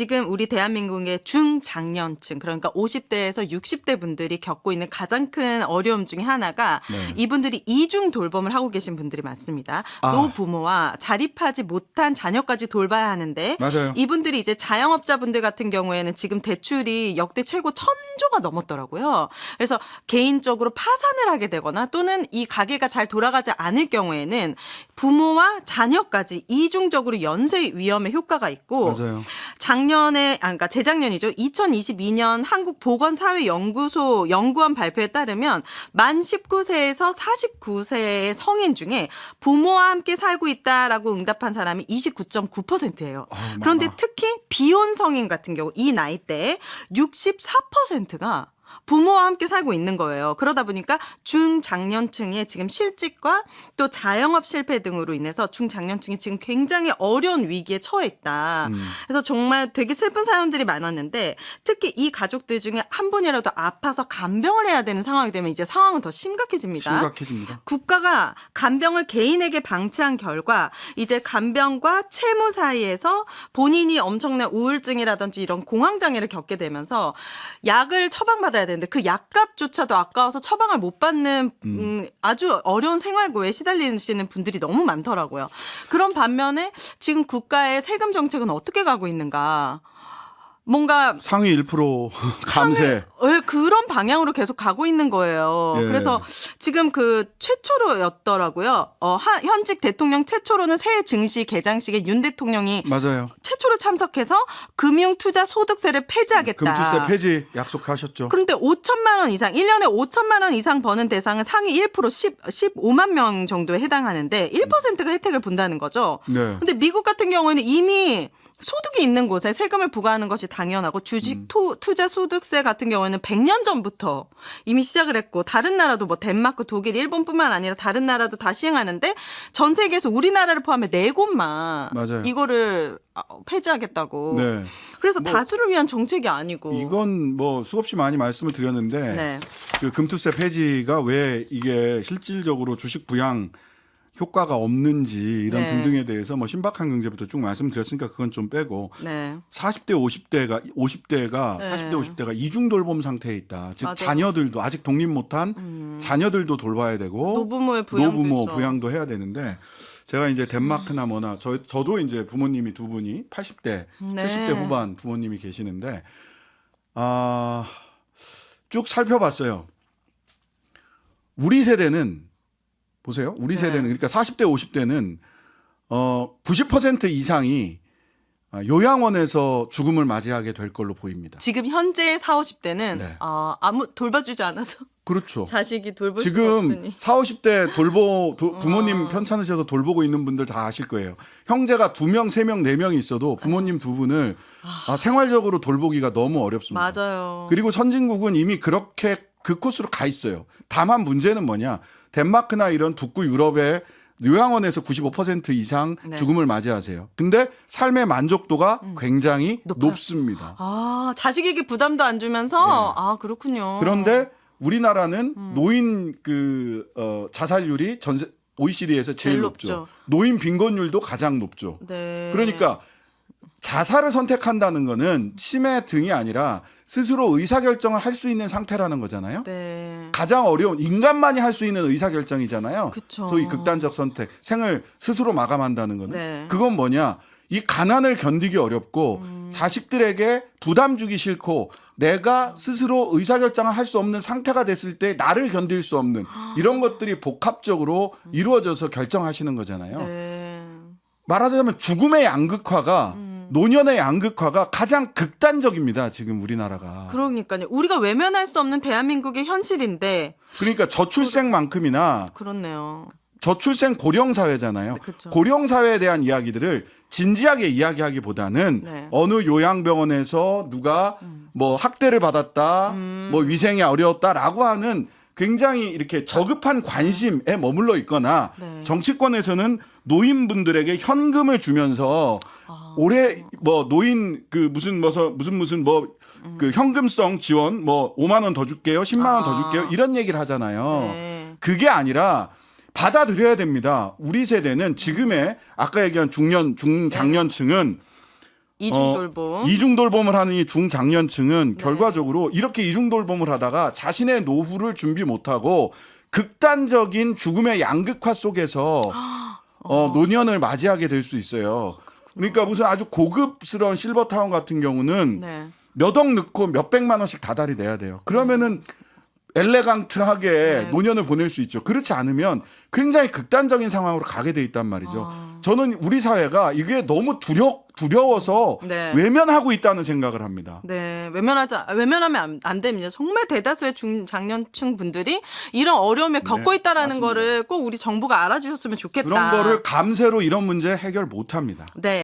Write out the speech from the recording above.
지금 우리 대한민국의 중장년층 그러니까 50대에서 60대 분들이 겪고 있는 가장 큰 어려움 중에 하나가 네. 이분들이 이중 돌봄을 하고 계신 분들이 많습니다. 아. 노부모와 자립하지 못한 자녀까지 돌봐야 하는데 맞아요. 이분들이 이제 자영업자분들 같은 경우에는 지금 대출이 역대 최고 천조가 넘었더라고요. 그래서 개인적으로 파산을 하게 되거나 또는 이 가게가 잘 돌아가지 않을 경우에는 부모와 자녀까지 이중적으로 연쇄 위험의 효과가 있고 맞아요. 작년 에 아 그러니까 재작년이죠. 2022년 한국 보건 사회 연구소 연구원 발표에 따르면 만 19세에서 49세의 성인 중에 부모와 함께 살고 있다라고 응답한 사람이 29.9%예요. 아, 그런데. 특히 비혼 성인 같은 경우 이 나이대에 64%가 부모와 함께 살고 있는 거예요. 그러다 보니까 중장년층의 지금 실직과 또 자영업 실패 등으로 인해서 중장년층이 지금 굉장히 어려운 위기에 처해 있다. 음. 그래서 정말 되게 슬픈 사연들이 많았는데 특히 이 가족들 중에 한 분이라도 아파서 간병을 해야 되는 상황이 되면 이제 상황은 더 심각해집니다. 심각해집니다. 국가가 간병을 개인에게 방치한 결과 이제 간병과 채무 사이에서 본인이 엄청난 우울증이라든지 이런 공황 장애를 겪게 되면서 약을 처방받아야 되는데 그 약값조차도 아까워서 처방을 못 받는 음, 아주 어려운 생활고에 시달리시는 분들이 너무 많더라고요. 그런 반면에 지금 국가의 세금 정책은 어떻게 가고 있는가? 뭔가 상위 1% 감세. 왜 그런 방향으로 계속 가고 있는 거예요. 예. 그래서 지금 그 최초로였더라고요. 어, 하- 현직 대통령 최초로는 새해 증시 개장식에 윤 대통령이 맞아요. 최초로 참석해서 금융투자 소득세를 폐지하겠다. 금투세 폐지 약속하셨죠. 그런데 5천만 원 이상, 1년에 5천만 원 이상 버는 대상은 상위 1% 10, 15만 명 정도에 해당하는데 1%가 혜택을 본다는 거죠. 네. 근데 미국 같은 경우에는 이미 소득이 있는 곳에 세금을 부과하는 것이 당연하고 주식 음. 투, 투자 소득세 같은 경우에는 100년 전부터 이미 시작을 했고 다른 나라도 뭐 덴마크, 독일, 일본뿐만 아니라 다른 나라도 다 시행하는데 전 세계에서 우리나라를 포함해 네 곳만 맞아요. 이거를 아, 폐지하겠다고. 네. 그래서 뭐 다수를 위한 정책이 아니고. 이건 뭐 수없이 많이 말씀을 드렸는데 네. 그 금투세 폐지가 왜 이게 실질적으로 주식 부양 효과가 없는지 이런 네. 등등에 대해서 뭐 신박한 경제부터 쭉 말씀드렸으니까 그건 좀 빼고 네. 40대 50대가 50대가 네. 40대 50대가 이중 돌봄 상태에 있다. 즉 맞아요. 자녀들도 아직 독립 못한 음. 자녀들도 돌봐야 되고 노부모의 부양도 노부모 있죠. 부양도 해야 되는데 제가 이제 덴마크나 뭐나 저 저도 이제 부모님이 두 분이 80대, 네. 70대 후반 부모님이 계시는데 아, 쭉 살펴봤어요. 우리 세대는 보세요. 우리 네. 세대는 그러니까 40대, 50대는 어, 90% 이상이 아, 요양원에서 죽음을 맞이하게 될 걸로 보입니다. 지금 현재 4, 50대는 네. 아, 아무 돌봐주지 않아서 그렇죠. 자식이 돌볼 수가 지금 없으니. 4, 50대 돌보 도- 부모님 어. 편찮으셔서 돌보고 있는 분들 다 아실 거예요. 형제가 두 명, 세 명, 네명 있어도 부모님 두 분을 아, 생활적으로 돌보기가 너무 어렵습니다. 맞아요. 그리고 선진국은 이미 그렇게 그 코스로 가 있어요. 다만 문제는 뭐냐? 덴마크나 이런 북구 유럽의 요양원에서 95% 이상 네. 죽음을 맞이하세요. 근데 삶의 만족도가 굉장히 음. 높아요. 높습니다. 아, 자식에게 부담도 안 주면서 네. 아, 그렇군요. 그런데 우리나라는 음. 노인 그 어, 자살률이 전세 OECD에서 제일, 제일 높죠. 높죠. 노인 빈곤율도 가장 높죠. 네. 그러니까 자살을 선택한다는 거는 치매 등이 아니라 스스로 의사 결정을 할 수 있는 상태라는 거잖아요. 네. 가장 어려운 인간만이 할 수 있는 의사 결정이잖아요. 그쵸. 소위 극단적 선택, 생을 스스로 마감한다는 거는 네. 그건 뭐냐? 이 가난을 견디기 어렵고 음. 자식들에게 부담 주기 싫고 내가 스스로 의사 결정을 할 수 없는 상태가 됐을 때 나를 견딜 수 없는 이런 것들이 복합적으로 이루어져서 결정하시는 거잖아요. 네. 말하자면 죽음의 양극화가 음. 노년의 양극화가 가장 극단적입니다. 지금 우리나라가. 그러니까요. 우리가 외면할 수 없는 대한민국의 현실인데 그러니까 저출생만큼이나 그렇네요. 저출생 고령 사회잖아요. 네. 고령 사회에 대한 이야기들을 진지하게 이야기하기보다는 네. 어느 요양병원에서 누가 뭐 학대를 받았다, 음. 뭐 위생이 어려웠다라고 하는 굉장히 이렇게 저급한 관심에 머물러 있거나 네. 정치권에서는 노인분들에게 현금을 주면서 아. 올해 뭐 노인 그 무슨 뭐 무슨 무슨 뭐 그 현금성 지원 뭐 5만 원 더 줄게요, 10만 원더 아. 줄게요 이런 얘기를 하잖아요. 네. 그게 아니라 받아들여야 됩니다. 우리 세대는 지금의 아까 얘기한 중년 중장년층은 이중돌봄. 어, 이중돌봄을 하는 이 중장년층은 결과적으로 이렇게 이중돌봄을 하다가 자신의 노후를 준비 못하고 극단적인 죽음의 양극화 속에서 어, 노년을 맞이하게 될 수 있어요. 그러니까 무슨 아주 고급스러운 실버타운 같은 경우는 네. 몇억 넣고 몇 백만 원씩 다달이 내야 돼요. 그러면은 엘레강트하게 네. 노년을 보낼 수 있죠. 그렇지 않으면 굉장히 극단적인 상황으로 가게 돼 있단 말이죠. 아. 저는 우리 사회가 이게 너무 두려 두려워서 네. 외면하고 있다는 생각을 합니다. 네, 외면하지 외면하면 안, 안 됩니다. 정말 대다수의 중 장년층 분들이 이런 어려움에 겪고 있다라는 네, 맞습니다. 거를 꼭 우리 정부가 알아주셨으면 좋겠다. 그런 거를 감세로 이런 문제 해결 못 합니다. 네.